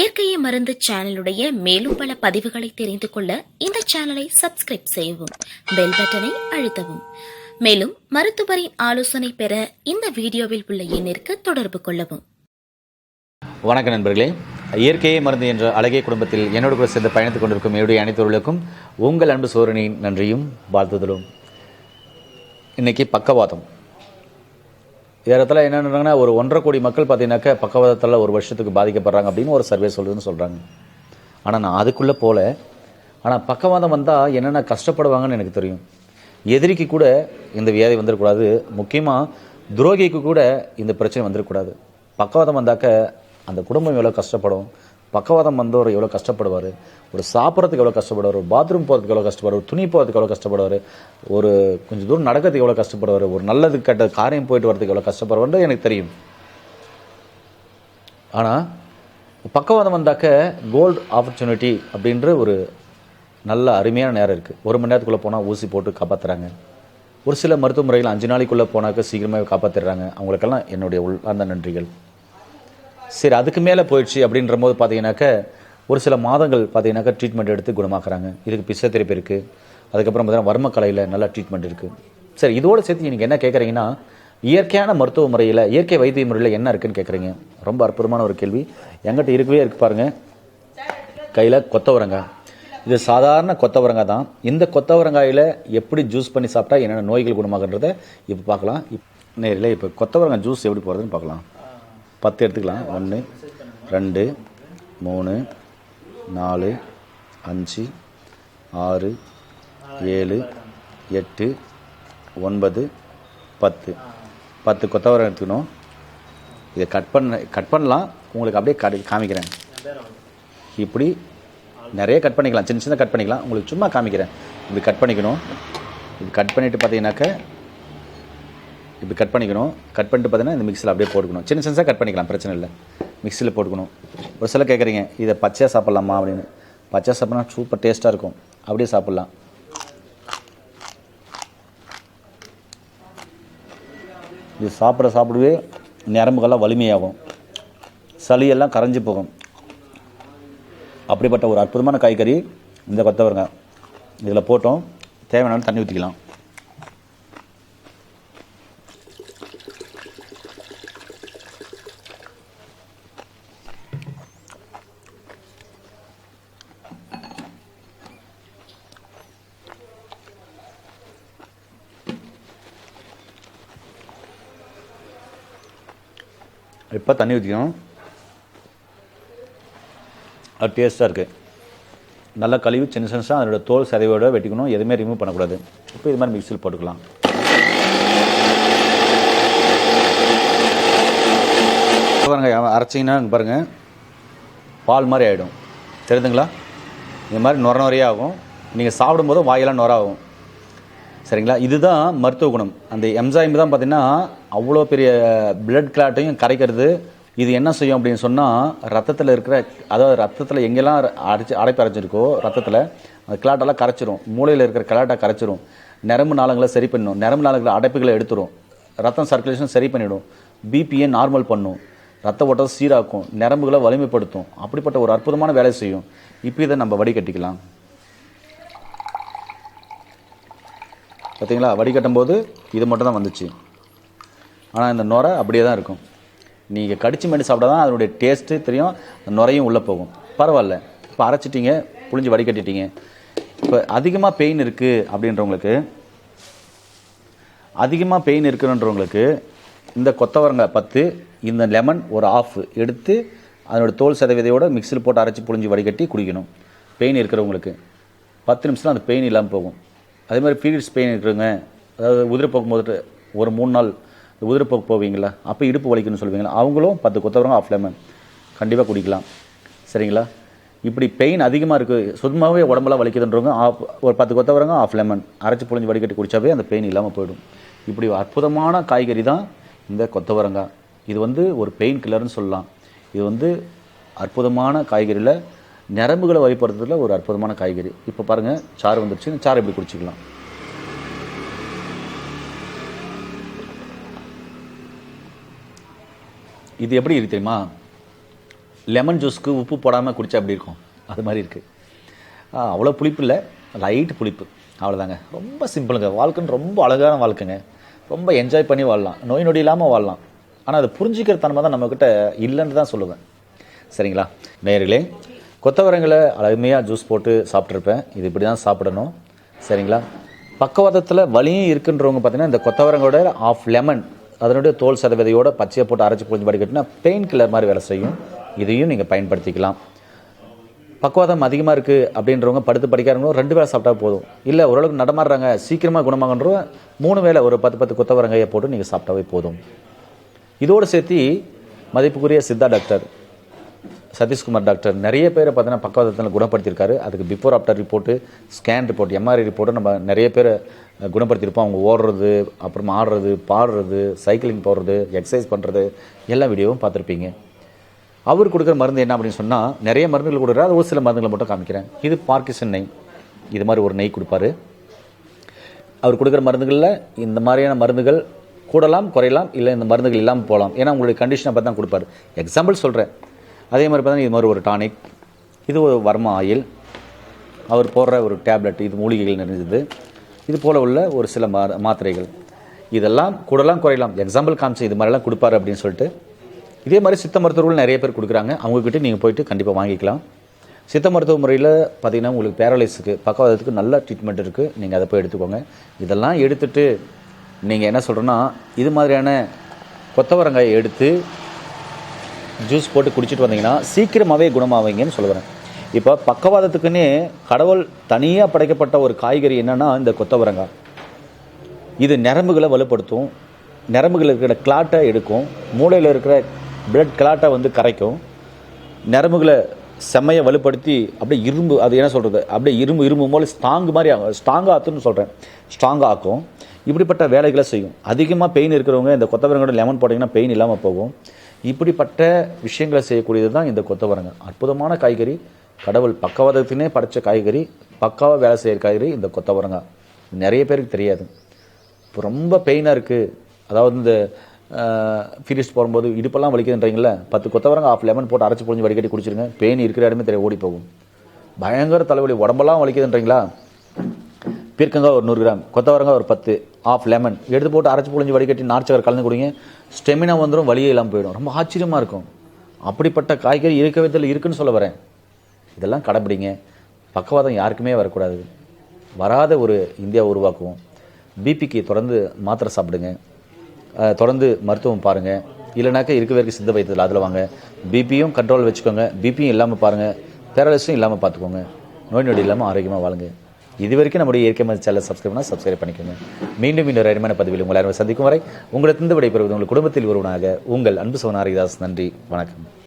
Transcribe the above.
இயற்கையை மருந்து சேனலுடைய மேலும் பல பதிவுகளை தெரிந்து கொள்ள இந்த சேனலை சப்ஸ்கிரைப் செய்யவும் பெல் பட்டனை அழுத்தவும். மேலும் மருத்துவரின் ஆலோசனை பெற இந்த வீடியோவில் உள்ள எண்ணிற்கு தொடர்பு கொள்ளவும். வணக்க நண்பர்களே. இயற்கையை மருந்து என்ற அழகிய குடும்பத்தில் என்னோடு கூட சேர்ந்து பயணித்துக் கொண்டிருக்கும் என்னுடைய அனைத்தவர்களுக்கும் உங்கள் அன்பு சோரனின் நன்றியும் வாழ்த்துதலும். இன்னைக்கு பக்கவாதம். ஏறத்தில் என்னென்னா ஒரு ஒன்றரை கோடி மக்கள் பார்த்தீங்கன்னாக்கா பக்கவாதத்தில் ஒரு வருஷத்துக்கு பாதிக்கப்படுறாங்க அப்படின்னு ஒரு சர்வே சொல்லுதுன்னு சொல்கிறாங்க ஆனால் நான் அதுக்குள்ளே போகல ஆனால் பக்கவாதம் வந்தால் என்னென்ன கஷ்டப்படுவாங்கன்னு எனக்கு தெரியும். எதிரிக்கு கூட இந்த வியாதி வந்துடக்கூடாது முக்கியமாக துரோகிக்கு கூட இந்த பிரச்சனை வந்துடக்கூடாது பக்கவாதம் வந்தாக்க அந்த குடும்பம் எவ்வளோ கஷ்டப்படும்? பக்கவாதம் வந்தவர் எவ்வளோ கஷ்டப்படுவார்? ஒரு சாப்பிட்றதுக்கு எவ்வளோ கஷ்டப்படுவார்? ஒரு பாத்ரூம் போகிறதுக்கு எவ்வளோ கஷ்டப்படுவார்? துணி போகிறதுக்கு எவ்வளோ கஷ்டப்படுவார்? ஒரு கொஞ்சம் தூரம் நடக்கிறதுக்கு எவ்வளோ கஷ்டப்படுவார்? ஒரு நல்லது கெட்ட காரியம் போயிட்டு வரதுக்கு எவ்வளோ கஷ்டப்படுவார்ன்றது எனக்கு தெரியும். ஆனால் பக்கவாதம் வந்தாக்க கோல்டு ஆப்பர்ச்சுனிட்டி அப்படின்ற ஒரு நல்ல அருமையான நேரம் இருக்குது ஒரு மணி நேரத்துக்குள்ளே போனால் ஊசி போட்டு காப்பாற்றுறாங்க ஒரு சில மருத்துவ முறைகள் அஞ்சு நாளைக்குள்ளே போனாக்க சீக்கிரமாக காப்பாற்றிடுறாங்க அவங்களுக்கெல்லாம் என்னுடைய உள்ளார்ந்த நன்றிகள். சரி அதுக்கு மேலே போயிடுச்சு அப்படின்ற போது பார்த்தீங்கன்னாக்க ஒரு சில மாதங்கள் பார்த்தீங்கன்னாக்கா ட்ரீட்மெண்ட் எடுத்து குணமாக்குறாங்க. இதுக்கு பிசோதெரப்பி இருக்குது அதுக்கப்புறம் பார்த்தீங்கன்னா வர்மக்கலையில் நல்லா ட்ரீட்மெண்ட் இருக்குது சரி இதோடு சேர்த்து நீங்கள் என்ன கேட்குறீங்கன்னா இயற்கையான மருத்துவ முறையில் இயற்கை வைத்திய முறையில் என்ன இருக்குன்னு கேட்குறீங்க ரொம்ப அற்புதமான ஒரு கேள்வி. எங்கிட்ட இருக்கவே இருக்கு பாருங்கள் கையில் கொத்தவரங்காய் இது சாதாரண கொத்தவரங்காய் தான். இந்த கொத்தவரங்காயில் எப்படி ஜூஸ் பண்ணி சாப்பிட்டா என்னென்ன நோய்கள் குணமாகன்றதை இப்போ பார்க்கலாம். இப் நேரில் இப்போ கொத்தவரங்காய் ஜூஸ் எப்படி போகிறதுன்னு பார்க்கலாம். பத்து எடுத்துக்கலாம். ஒன்று ரெண்டு மூணு நாலு அஞ்சு ஆறு ஏழு எட்டு ஒன்பது பத்து. பத்து கொத்தவரம் எடுத்துக்கணும். இதை கட் பண்ண கட் பண்ணலாம். உங்களுக்கு அப்படியே கடை காமிக்கிறேன். இப்படி நிறைய கட் பண்ணிக்கலாம். சின்ன சின்ன கட் பண்ணிக்கலாம். உங்களுக்கு சும்மா காமிக்கிறேன். இப்படி கட் பண்ணிக்கணும். இது கட் பண்ணிவிட்டு பார்த்தீங்கன்னாக்க இப்படி கட் பண்ணிக்கணும். கட் பண்ணிட்டு பார்த்தீங்கன்னா இந்த மிக்சியில் அப்படியே போட்டுக்கணும். சின்ன சின்னசாக கட் பண்ணிக்கலாம் பிரச்சனை இல்லை. மிக்சியில் போட்டுக்கணும். ஒரு சில கேட்குறீங்க இதை பச்சையாக சாப்பிட்லாமா அப்படின்னு. பச்சையாக சாப்பிட்னா சூப்பர் டேஸ்ட்டாக இருக்கும். அப்படியே சாப்பிட்லாம். இது சாப்பிட சாப்பிடவே நரம்புகள்லாம் வலிமையாகும். சளியெல்லாம் கரைஞ்சி போகும். அப்படிப்பட்ட ஒரு அற்புதமான காய்கறி இந்த கொத்தவருங்க இதில் போட்டோம். தேவையான தண்ணி ஊற்றிக்கலாம் இப்போ தண்ணி ஊற்றிக்கணும் அது டேஸ்ட்டாக இருக்குது நல்லா கழுவி சின்ன சின்னசாக அதோட தோல் சதவியோட வெட்டிக்கணும். எதுவுமே ரிமூவ் பண்ணக்கூடாது. இப்போ இது மாதிரி மிக்சியில் போட்டுக்கலாம். பாருங்க அரைச்சிங்கன்னா பாருங்கள் பால் மாதிரி ஆகிடும் தெரியுதுங்களா? இந்த மாதிரி நுர நுறையாக ஆகும். நீங்கள் சாப்பிடும்போது வாயெல்லாம் நுர ஆகும். சரிங்களா? இதுதான் மருத்துவ குணம். அந்த எம்சாயம் தான் பார்த்தீங்கன்னா அவ்வளோ பெரிய பிளட் கிளாட்டையும் கரைக்கிறது. இது என்ன செய்யும் அப்படின்னு சொன்னால் ரத்தத்தில் இருக்கிற அதாவது ரத்தத்தில் எங்கெல்லாம் அடைச்சி அடைப்பு அரைச்சிருக்கோ ரத்தத்தில் அந்த கிளாட்டெல்லாம் கரைச்சிரும். மூளையில் இருக்கிற கிளாட்டை கரைச்சிரும். நரம்பு நாளங்களை சரி பண்ணும் நரம்பு நாளங்களை அடைப்புகளை எடுத்துரும். ரத்தம் சர்க்குலேஷன் சரி பண்ணிடும். பிபியை நார்மல் பண்ணும். ரத்த ஓட்டம் சீராக்கும். நரம்புகளை வலிமைப்படுத்தும். அப்படிப்பட்ட ஒரு அற்புதமான வேலை செய்யும். இப்போ இதை நம்ம வடிகட்டிக்கலாம். பார்த்தீங்களா வடிகட்டும் போது இது மட்டும் தான் வந்துச்சு. ஆனால் இந்த நுரை அப்படியே தான் இருக்கும். நீங்கள் கடிச்சு மேடி சாப்பிட்டா தான் அதனுடைய டேஸ்ட்டு தெரியும் அந்த நுரையும் உள்ளே போகும். பரவாயில்ல. இப்போ அரைச்சிட்டிங்க புளிஞ்சு வடிகட்டிட்டீங்க இப்போ அதிகமாக பெயின் இருக்குது அப்படின்றவங்களுக்கு அதிகமாக பெயின் இருக்குன்றவங்களுக்கு இந்த கொத்தவரங்காய் பத்து இந்த லெமன் ஒரு ஆஃப் எடுத்து அதனோட தோல் சதவீதையோட மிக்சியில் போட்டு அரைச்சி புளிஞ்சு வடிகட்டி குடிக்கணும். பெயின் இருக்கிறவங்களுக்கு. பத்து நிமிஷத்தில் அந்த பெயின் இல்லாமல் போகும். அதே மாதிரி பீரியட்ஸ் பெயின் இருக்குங்க. அதாவது உதிரப்போக்கு போகும்போது ஒரு மூணு நாள் உதிரப்போக்கு போவீங்களா அப்போ இடுப்பு வலிக்குன்னு சொல்லுவீங்களா அவங்களும் பத்து கொத்தவரங்க ஆஃப் லெமன் கண்டிப்பாக குடிக்கலாம். சரிங்களா? இப்படி பெயின் அதிகமாக இருக்குது சுத்தமாகவே உடம்பெல்லாம் வலிக்குதுன்றவங்க ஆஃப் ஒரு பத்து கொத்தவரங்க ஆஃப் லெமன் அரைச்சி புழிஞ்சு வடிகட்டி குடித்தாவே அந்த பெயின் இல்லாமல் போயிடும். இப்படி அற்புதமான காய்கறி தான் இந்த கொத்தவரங்காய் இது வந்து ஒரு பெயின் கில்லர்னு சொல்லலாம். இது வந்து அற்புதமான காய்கறியில் நரம்புகளை வழிபடுறதுல ஒரு அற்புதமான காய்கறி. இப்போ பாருங்கள் சாறு வந்துருச்சு இந்த சாறு எப்படி குடிச்சிக்கலாம். இது எப்படி இருக்கு தெரியுமா? லெமன் ஜூஸ்க்கு உப்பு போடாமல் குடிச்சா அப்படி இருக்கும்? அது மாதிரி இருக்குது அவ்வளோ புளிப்பு இல்லை. லைட் புளிப்பு. அவ்வளோதாங்க ரொம்ப சிம்பிளுங்க வாழ்க்கைன்னு ரொம்ப அழகான வாழ்க்கைங்க. ரொம்ப என்ஜாய் பண்ணி வாழலாம். நோய் நொடி இல்லாமல் வாழலாம். ஆனால் அதை புரிஞ்சிக்கிற தன்மை தான் நம்மக்கிட்ட இல்லைன்னு தான் சொல்லுவேன். சரிங்களா? நேயர்களே கொத்தவரங்களை அழமையாக ஜூஸ் போட்டு சாப்பிட்ருப்பேன் இது இப்படி தான் சாப்பிடணும். சரிங்களா? பக்கவாதத்தில் வலியும் இருக்குன்றவங்க பார்த்தீங்கன்னா இந்த கொத்தவரங்களோட ஆஃப் லெமன் அதனுடைய தோல் சதவீதையோட பச்சையை போட்டு அரைச்சி புழிஞ்சு படிக்கட்டினா பெயின் கில்லர் மாதிரி வேலை செய்யும். இதையும் நீங்கள் பயன்படுத்திக்கலாம். பக்குவாதம் அதிகமாக இருக்குது அப்படின்றவங்க படுத்து படிக்காதவங்களும் ரெண்டு வேளை சாப்பிட்டா போதும். இல்லை ஓரளவுக்கு நடமாடுறாங்க சீக்கிரமாக குணமாகன்றோ மூணு வேளை ஒரு பத்து பத்து கொத்தவரங்கையை போட்டு நீங்கள் சாப்பிட்டாவே போதும். இதோடு சேர்த்து மதிப்புக்குரிய சித்தா டாக்டர் சதீஷ்குமார் டாக்டர் நிறைய பேரை பார்த்தீங்கன்னா பக்கவாதத்தில் குணப்படுத்தியிருக்காரு. அதுக்கு before after report scan report MRI report நம்ம நிறைய பேரை குணப்படுத்தியிருப்போம். அவங்க ஓடுறது அப்புறம் ஆடுறது பாடுறது சைக்கிளிங் போடுறது எக்ஸசைஸ் பண்ணுறது எல்லா வீடியோவும் பார்த்துருப்பீங்க. அவர் கொடுக்குற மருந்து என்ன அப்படின்னு சொன்னால் நிறைய மருந்துகள் கொடுக்குறாரு. ஒரு சில மருந்துகளை மட்டும் காமிக்கிறேன். இது பார்க்கிசன் நெய். இது மாதிரி ஒரு நெய் கொடுப்பாரு. அவர் கொடுக்குற மருந்துகளில் இந்த மாதிரியான மருந்துகள் கூடலாம் குறையலாம் இல்லை இந்த மருந்துகள் இல்லாமல் போகலாம். ஏன்னா உங்களுடைய கண்டிஷனை பார்த்து தான் கொடுப்பாரு. எக்ஸாம்பிள் சொல்கிறேன் அதே மாதிரி பார்த்தா இது மாதிரி ஒரு டானிக். இது ஒரு வர்மா ஆயில். அவர் போடுற ஒரு டேப்லெட் இது மூலிகைகள் நிறைஞ்சது. இது போல் உள்ள ஒரு சில மா மாத்திரைகள். இதெல்லாம் கூடலாம் குறையலாம். எக்ஸாம்பிள் காமிச்சு இது மாதிரிலாம் கொடுப்பாரு அப்படின்னு சொல்லிட்டு. இதே மாதிரி சித்த மருத்துவர்கள் நிறைய பேர் கொடுக்குறாங்க. அவங்கக்கிட்ட நீங்கள் போயிட்டு கண்டிப்பாக வாங்கிக்கலாம். சித்த மருத்துவ முறையில் பார்த்தீங்கன்னா உங்களுக்கு பேரலைஸுக்கு பக்கவாதத்துக்கு நல்ல ட்ரீட்மெண்ட் இருக்குது நீங்கள் அதை போய் எடுத்துக்கோங்க. இதெல்லாம் எடுத்துகிட்டு நீங்கள் என்ன சொல்கிறேன்னா இது மாதிரியான கொத்தவரங்காயை எடுத்து ஜூஸ் போட்டு குடிச்சிட்டு வந்தீங்கன்னா சீக்கிரமாகவே குணமாவீங்கன்னு சொல்லுவேன் இப்போ பக்கவாதத்துக்குன்னே கடவுள் தனியாக படைக்கப்பட்ட ஒரு காய்கறி என்னன்னா இந்த கொத்தவரங்காய். இது நரம்புகளை வலுப்படுத்தும் நரம்புகள் இருக்கிற கிளாட்டை எடுக்கும் மூளையில் இருக்கிற பிளட் கிளாட்டை வந்து கரைக்கும் நரம்புகளை செம்மையை வலுப்படுத்தி அப்படியே இரும்பு அது என்ன சொல்கிறது அப்படியே இரும்பு இரும்பு போல ஸ்ட்ராங் மாதிரி ஆகும். ஸ்ட்ராங் ஆத்துன்னு சொல்கிறேன் ஸ்ட்ராங் ஆக்கும். இப்படிப்பட்ட வேலைகளை செய்யும். அதிகமாக பெயின் இருக்கிறவங்க இந்த கொத்தவரங்கோட லெமன் போட்டிங்கன்னா பெயின் இல்லாமல் போகும். இப்படிப்பட்ட விஷயங்களை செய்யக்கூடியது தான் இந்த கொத்தவரங்க அற்புதமான காய்கறி. கடவுள் பக்கவாதத்தினே படைச்ச காய்கறி பக்காவாக வேலை செய்கிற காய்கறி இந்த கொத்தவரங்காய் நிறைய பேருக்கு தெரியாது. இப்போ ரொம்ப பெயினாக இருக்குது அதாவது இந்த பீரியட்ஸ் போகும்போது இடுப்பெல்லாம் வலிக்குதுன்றீங்களே பத்து கொத்தவரங்காய் ஆஃப் லெமன் போட்டு அரைச்சி பொழிஞ்சு வடிகட்டி குடிச்சிருங்க. பெயின் இருக்கிற இடமே தெரிய ஓடி போகும். பயங்கர தலைவலி உடம்பெல்லாம் வலிக்குதுன்றீங்களா? பீர்க்கங்காய் ஒரு நூறு கிராம் கொத்தவரங்காய் ஒரு பத்து ஆஃப் லெமன் எடுத்து போட்டு அரைச்சி புழிஞ்சு வடிகட்டி நார்ச்சக்கரை கலந்து கொடுங்க. ஸ்டெமினா வந்துடும் வழியே இல்லாமல் போயிடும். ரொம்ப ஆச்சரியமாக இருக்கும். அப்படிப்பட்ட காய்கறி இருக்க விதத்தில் இருக்குன்னு சொல்ல வரேன். இதெல்லாம் கடைப்பிடிங்க. பக்கவாதம் யாருக்குமே வரக்கூடாது. வராத ஒரு இந்தியா உருவாக்குவோம். பிபிக்கு தொடர்ந்து மாத்திரை சாப்பிடுங்க. தொடர்ந்து மருத்துவம் பாருங்கள் இல்லைனாக்கா இருக்க வரைக்கும் சித்த வைத்ததில் அதில் வாங்க. பிபியும் கண்ட்ரோல் வச்சுக்கோங்க. பிபியும் இல்லாமல் பாருங்கள் பேரலிஸும் இல்லாமல் பார்த்துக்கோங்க நோய் நொடி இல்லாமல் ஆரோக்கியமாக வாழுங்க. இது வரைக்கும் நம்முடைய இயற்கை மருந்து சேனல் சப்ஸ்கிரைப் பண்ணால் சப்ஸ்கிரைப் பண்ணிக்கோங்க. மீண்டும் இன்னொரு அருமையான பதிவில் உங்களை அனைவரும் சந்திக்கும் வரை உங்களிடத்திலிருந்து விடைபெறுவது உங்கள் குடும்பத்தில் ஒருவனாக உங்கள் அன்பு சோனாரிதாஸ் நன்றி. வணக்கம்.